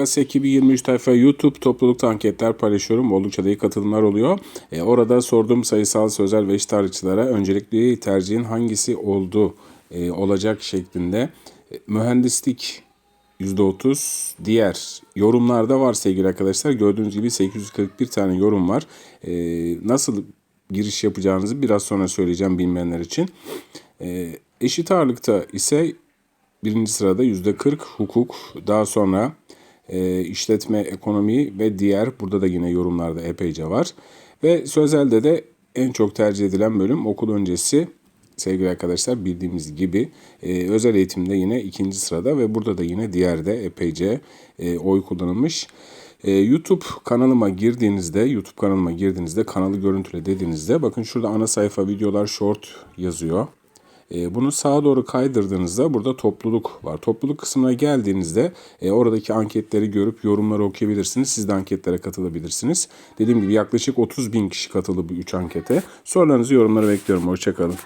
Yas ekibi 23 tayfa YouTube toplulukta anketler paylaşıyorum. Oldukça da iyi katılımlar oluyor. E, orada sorduğum sayısal, sözel ve eşit ağırlıkçılara öncelikli tercihin hangisi oldu e, olacak şeklinde. E, mühendislik %30 diğer yorumlarda var sevgili arkadaşlar. Gördüğünüz gibi 841 tane yorum var. E, nasıl giriş yapacağınızı biraz sonra söyleyeceğim bilmeyenler için. E, eşit ağırlıkta ise Birinci sırada %40 hukuk, daha sonra e, işletme, ekonomi ve diğer, burada da yine yorumlarda epeyce var. Ve sözelde de en çok tercih edilen bölüm okul öncesi sevgili arkadaşlar bildiğimiz gibi e, özel eğitimde yine ikinci sırada ve burada da yine diğerde epeyce e, oy kullanılmış. E, YouTube kanalıma girdiğinizde, YouTube kanalıma girdiğinizde kanalı görüntüle dediğinizde bakın şurada ana sayfa videolar short yazıyor. E, bunu sağa doğru kaydırdığınızda burada topluluk var. Topluluk kısmına geldiğinizde e, oradaki anketleri görüp yorumları okuyabilirsiniz. Siz de anketlere katılabilirsiniz. Dediğim gibi yaklaşık 30 bin kişi katıldı bu 3 ankete. Sorularınızı yorumlara bekliyorum. Hoşçakalın.